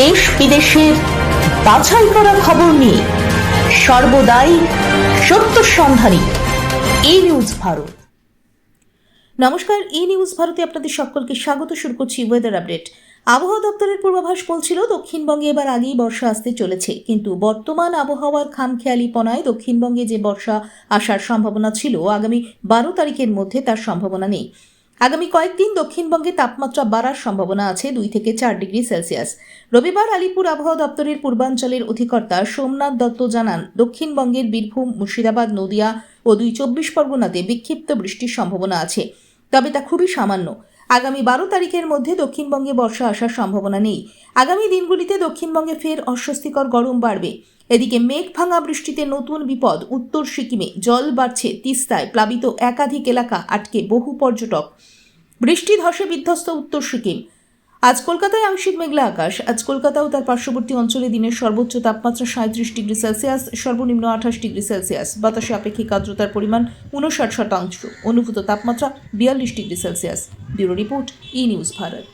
দেশ বিদেশের বাছাই করা খবর নিয়ে সর্বদাই সত্য সন্ধানী এই নিউজ ভারত। নমস্কার ই নিউজ ভারতে আপনাদের সকলকে স্বাগত, শুরু করছি ওয়েদার আপডেট আবহাওয়া দপ্তরের পূর্বাভাস বলছিল, দক্ষিণবঙ্গে এবার আগেই বর্ষা আসতে চলেছে। কিন্তু বর্তমান আবহাওয়ার খামখেয়ালিপনায় দক্ষিণবঙ্গে যে বর্ষা আসার সম্ভাবনা ছিল, আগামী বারো তারিখের মধ্যে তার সম্ভাবনা নেই। আগামী কয়েকদিন দক্ষিণবঙ্গে তাপমাত্রা বাড়ার সম্ভাবনা আছে দুই থেকে চার ডিগ্রি সেলসিয়াস। রবিবার আলিপুর আবহাওয়া দপ্তরের পূর্বাঞ্চলের অধিকর্তা সোমনাথ দত্ত জানান, দক্ষিণবঙ্গের বীরভূম, মুর্শিদাবাদ, নদিয়া ও দুই চব্বিশ পরগনাতে বিক্ষিপ্ত বৃষ্টির সম্ভাবনা আছে, তবে তা খুবই সামান্য। আগামী বারো তারিখের মধ্যে দক্ষিণবঙ্গে বর্ষা আসার সম্ভাবনা নেই। আগামী দিনগুলিতে দক্ষিণবঙ্গে ফের অস্বস্তিকর গরম বাড়বে। এদিকে মেঘ ভাঙা বৃষ্টিতে নতুন বিপদ, উত্তর সিকিমে জল বাড়ছে তিস্তায়, প্লাবিত একাধিক এলাকা আটকে বহু পর্যটক। বৃষ্টি ধসে বিধ্বস্ত উত্তর সিকিম। আজ কলকাতায় আংশিক মেঘলা আকাশ। আজ কলকাতা ও তার পার্শ্ববর্তী অঞ্চলে দিনের সর্বোচ্চ তাপমাত্রা সাঁত্রিশ ডিগ্রি সেলসিয়াস, সর্বনিম্ন আঠাশ ডিগ্রি সেলসিয়াস। বাতাসে আপেক্ষিক আর্দ্রতার পরিমাণ উনষাট শতাংশ। অনুভূত তাপমাত্রা বিয়াল্লিশ degree Celsius. Bureau report, E news Bharat.